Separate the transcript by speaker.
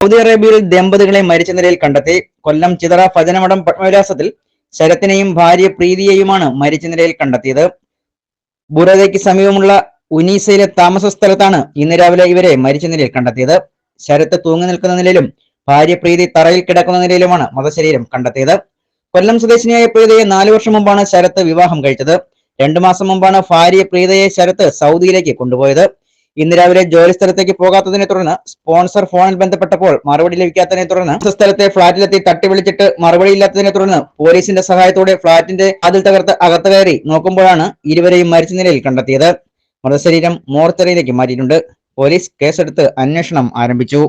Speaker 1: Saudi അറേബ്യയിൽ ദമ്പതികളെ മരിച്ച നിലയിൽ കണ്ടെത്തി. കൊല്ലം ചിതറ ഭജനമഠം പത്മവിലാസത്തിൽ ശരത്തിനെയും ഭാര്യ പ്രീതിയെയുമാണ് മരിച്ച നിലയിൽ കണ്ടെത്തിയത്. ബുറദയ്ക്ക് സമീപമുള്ള ഉനീസയിലെ താമസ സ്ഥലത്താണ് ഇന്ന് രാവിലെ ഇവരെ മരിച്ച നിലയിൽ കണ്ടെത്തിയത്. ശരത്ത് തൂങ്ങി നിൽക്കുന്ന നിലയിലും ഭാര്യ പ്രീതി തറയിൽ കിടക്കുന്ന നിലയിലുമാണ് മൃതശരീരം കണ്ടെത്തിയത്. കൊല്ലം സ്വദേശിനിയായ പ്രീതയെ നാലു വർഷം മുമ്പാണ് ശരത്ത് വിവാഹം കഴിച്ചത്. രണ്ടു മാസം മുമ്പാണ് ഭാര്യ പ്രീതയെ ശരത്ത് സൗദിയിലേക്ക് കൊണ്ടുപോയത്. ഇന്ന് രാവിലെ ജോലി സ്ഥലത്തേക്ക് പോകാത്തതിനെ തുടർന്ന് സ്പോൺസർ ഫോണിൽ ബന്ധപ്പെട്ടപ്പോൾ മറുപടി ലഭിക്കാത്തതിനെ തുടർന്ന് സ്ഥലത്തെ ഫ്ളാറ്റിലെത്തി തട്ടി വിളിച്ചിട്ട് മറുപടി ഇല്ലാത്തതിനെ തുടർന്ന് പോലീസിന്റെ സഹായത്തോടെ ഫ്ളാറ്റിന്റെ അതിൽ തകർത്ത് അകത്ത് കയറി നോക്കുമ്പോഴാണ് ഇരുവരെയും മരിച്ച നിലയിൽ കണ്ടെത്തിയത്. മൃതശരീരം മോർച്ചറിയിലേക്ക് മാറ്റിയിട്ടുണ്ട്. പോലീസ് കേസെടുത്ത് അന്വേഷണം ആരംഭിച്ചു.